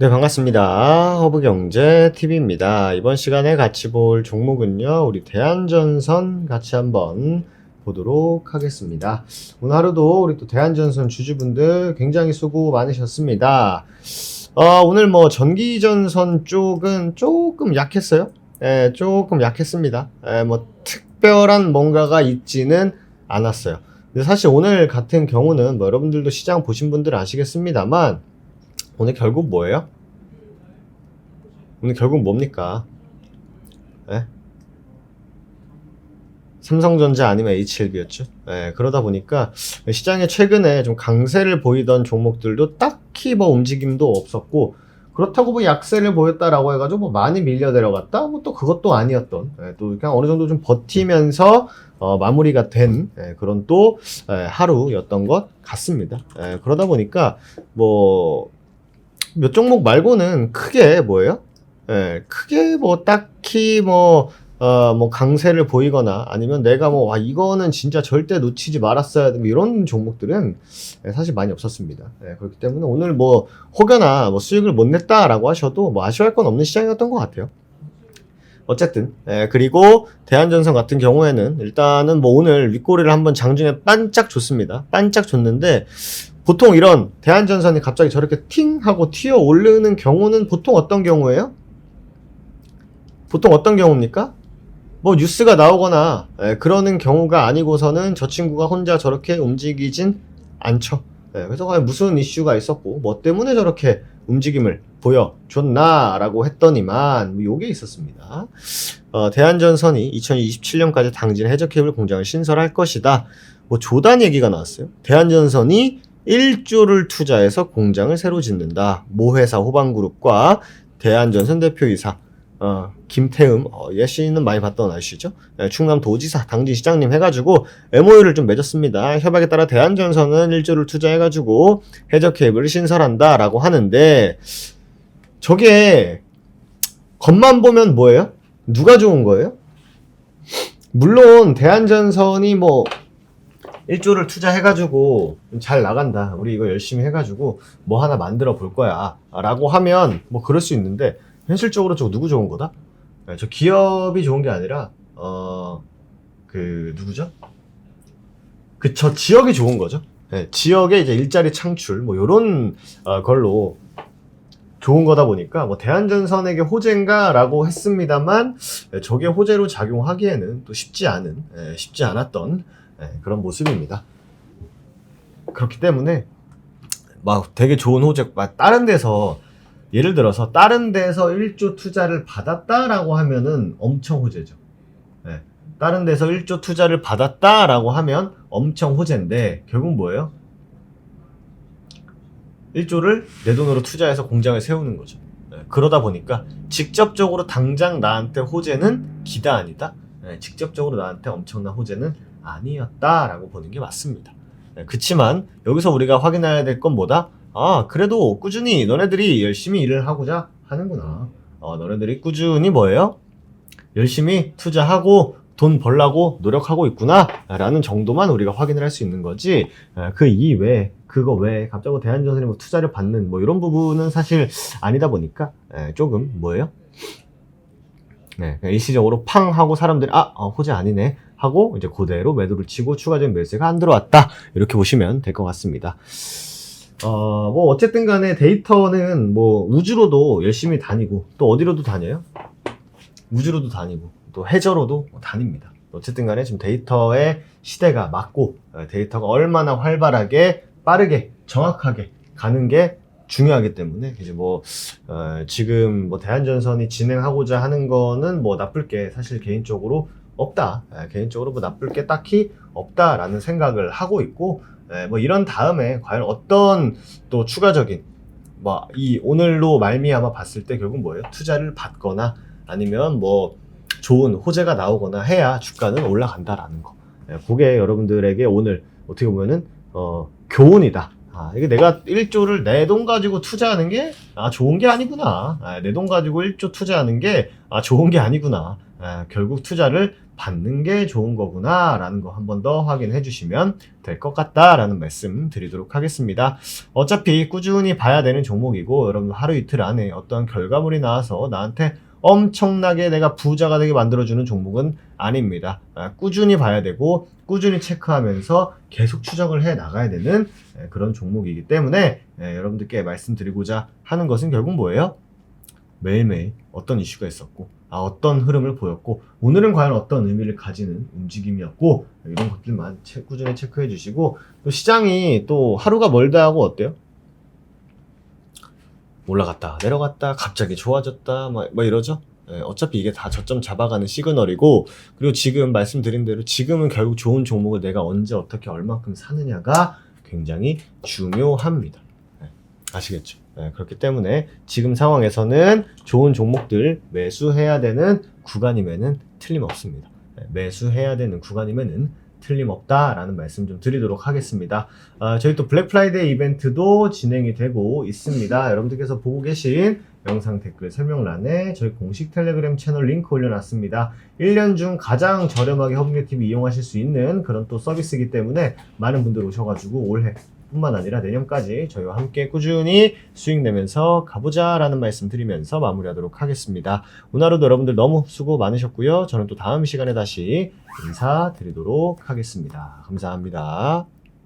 네, 반갑습니다. 허브경제TV입니다. 이번 시간에 같이 볼 종목은요, 우리 대한전선 같이 한번 보도록 하겠습니다. 오늘 하루도 우리 또 대한전선 주주분들 굉장히 수고 많으셨습니다. 어, 오늘 뭐 전기전선 쪽은 조금 약했어요. 예, 조금 약했습니다. 예, 뭐 특별한 뭔가가 있지는 않았어요. 근데 사실 오늘 같은 경우는 뭐 여러분들도 시장 보신 분들 아시겠습니다만 오늘 결국 뭐예요? 오늘 결국 뭡니까? 예? 삼성전자 아니면 HLB였죠. 예, 그러다 보니까 시장에 최근에 좀 강세를 보이던 종목들도 딱히 뭐 움직임도 없었고 그렇다고 뭐 약세를 보였다라고 해가지고 뭐 많이 밀려 내려갔다? 뭐 또 그것도 아니었던 예, 또 그냥 어느 정도 좀 버티면서 어, 마무리가 된 예, 그런 또 예, 하루였던 것 같습니다. 예, 그러다 보니까 뭐 몇 종목 말고는 크게 뭐예요? 예, 크게 뭐 딱히 뭐, 어, 뭐 강세를 보이거나 아니면 내가 뭐, 와, 이거는 진짜 절대 놓치지 말았어야 돼. 뭐 이런 종목들은 예, 사실 많이 없었습니다. 예, 그렇기 때문에 오늘 뭐 혹여나 뭐 수익을 못 냈다라고 하셔도 뭐 아쉬워할 건 없는 시장이었던 것 같아요. 어쨌든 예, 그리고 대한전선 같은 경우에는 일단은 뭐 오늘 윗꼬리를 한번 장중에 반짝 줬습니다. 반짝 줬는데 보통 이런 대한전선이 갑자기 저렇게 팅 하고 튀어 오르는 경우는 보통 어떤 경우예요? 보통 어떤 경우입니까? 뭐 뉴스가 나오거나 예, 그러는 경우가 아니고서는 저 친구가 혼자 저렇게 움직이진 않죠. 예, 그래서 과연 무슨 이슈가 있었고 뭐 때문에 저렇게 움직임을 보여줬나라고 했더니만 뭐 요게 있었습니다. 어, 대한전선이 2027년까지 당진 해저케이블 공장을 신설할 것이다. 뭐 조단 얘기가 나왔어요. 대한전선이 1조를 투자해서 공장을 새로 짓는다. 모회사 호방그룹과 대한전선 대표이사 어, 김태음, 어, 예 씨는 많이 봤던 아시죠? 예, 충남 도지사, 당진 시장님 해가지고 MOU를 좀 맺었습니다. 협약에 따라 대한전선은 1조를 투자해가지고 해저 케이블을 신설한다라고 하는데 저게 겉만 보면 뭐예요? 누가 좋은 거예요? 물론 대한전선이 뭐 1조를 투자해가지고 잘 나간다. 우리 이거 열심히 해가지고 뭐 하나 만들어 볼 거야. 라고 하면 뭐 그럴 수 있는데 현실적으로 저거 누구 좋은 거다? 네, 저 기업이 좋은 게 아니라 어 그 누구죠? 그 저 지역이 좋은 거죠. 네, 지역의 이제 일자리 창출 뭐 요런 어, 걸로 좋은 거다 보니까 뭐 대한전선에게 호재인가라고 했습니다만 네, 저게 호재로 작용하기에는 또 쉽지 않은 예, 쉽지 않았던 예, 그런 모습입니다. 그렇기 때문에 막 되게 좋은 호재 막 다른 데서 예를 들어서 다른 데서 1조 투자를 받았다라고 하면은 엄청 호재죠. 예, 다른 데서 1조 투자를 받았다라고 하면 엄청 호재인데 결국 뭐예요? 1조를 내 돈으로 투자해서 공장을 세우는 거죠. 예, 그러다 보니까 직접적으로 당장 나한테 호재는 기다 아니다. 예, 직접적으로 나한테 엄청난 호재는 아니었다라고 보는 게 맞습니다. 예, 그치만 여기서 우리가 확인해야 될 건 뭐다? 아, 그래도 꾸준히 너네들이 열심히 일을 하고자 하는구나. 어, 너네들이 꾸준히 뭐예요? 열심히 투자하고 돈 벌라고 노력하고 있구나. 라는 정도만 우리가 확인을 할 수 있는 거지. 에, 그 이외에, 그거 외에 갑자기 뭐 대한전선이 뭐 투자를 받는 뭐 이런 부분은 사실 아니다 보니까 에, 조금 뭐예요? 네, 그냥 일시적으로 팡 하고 사람들이 아, 어, 호재 아니네 하고 이제 그대로 매도를 치고 추가적인 매수가 안 들어왔다. 이렇게 보시면 될 것 같습니다. 어, 뭐, 어쨌든 간에 데이터는 뭐, 우주로도 열심히 다니고, 또 어디로도 다녀요? 우주로도 다니고, 또 해저로도 다닙니다. 어쨌든 간에 지금 데이터의 시대가 맞고, 어, 데이터가 얼마나 활발하게, 빠르게, 정확하게 가는 게 중요하기 때문에, 이제 뭐, 어, 지금 뭐, 대한전선이 진행하고자 하는 거는 뭐, 나쁠 게 사실 개인적으로 없다. 예, 개인적으로 뭐, 나쁠 게 딱히 없다라는 생각을 하고 있고, 예, 뭐 이런 다음에 과연 어떤 또 추가적인 뭐 이 오늘로 말미암아 봤을 때 결국 뭐예요? 투자를 받거나 아니면 뭐 좋은 호재가 나오거나 해야 주가는 올라간다라는 거. 예, 그게 여러분들에게 오늘 어떻게 보면은 어 교훈이다. 아, 이게 내가 1조를 내 돈 가지고 투자하는 게, 아, 좋은 게 아니구나. 내돈 가지고 1조 투자하는 게, 아, 좋은 게 아니구나. 아, 결국 투자를 받는 게 좋은 거구나 라는 거 한 번 더 확인해 주시면 될 것 같다 라는 말씀 드리도록 하겠습니다. 어차피 꾸준히 봐야 되는 종목이고 여러분 하루 이틀 안에 어떤 결과물이 나와서 나한테 엄청나게 내가 부자가 되게 만들어주는 종목은 아닙니다. 아, 꾸준히 봐야 되고 꾸준히 체크하면서 계속 추적을 해 나가야 되는 예, 그런 종목이기 때문에 예, 여러분들께 말씀드리고자 하는 것은 결국 뭐예요? 매일매일 어떤 이슈가 있었고 아, 어떤 흐름을 보였고 오늘은 과연 어떤 의미를 가지는 움직임이었고 이런 것들만 체- 꾸준히 체크해 주시고 또 시장이 또 하루가 멀다 하고 어때요? 올라갔다 내려갔다 갑자기 좋아졌다 막, 막 이러죠? 예, 어차피 이게 다 저점 잡아가는 시그널이고 그리고 지금 말씀드린 대로 지금은 결국 좋은 종목을 내가 언제 어떻게 얼만큼 사느냐가 굉장히 중요합니다. 예, 아시겠죠? 예, 그렇기 때문에 지금 상황에서는 좋은 종목들 매수해야 되는 구간임에는 틀림없습니다. 예, 매수해야 되는 구간임에는 틀림없다라는 말씀 좀 드리도록 하겠습니다. 아, 저희 또 블랙 프라이데이 이벤트도 진행이 되고 있습니다. 여러분들께서 보고 계신 영상 댓글 설명란에 저희 공식 텔레그램 채널 링크 올려놨습니다. 1년 중 가장 저렴하게 허브개TV 이용하실 수 있는 그런 또 서비스이기 때문에 많은 분들 오셔가지고 올해 뿐만 아니라 내년까지 저희와 함께 꾸준히 수익 내면서 가보자 라는 말씀 드리면서 마무리하도록 하겠습니다. 오늘 하루도 여러분들 너무 수고 많으셨고요. 저는 또 다음 시간에 다시 인사드리도록 하겠습니다. 감사합니다.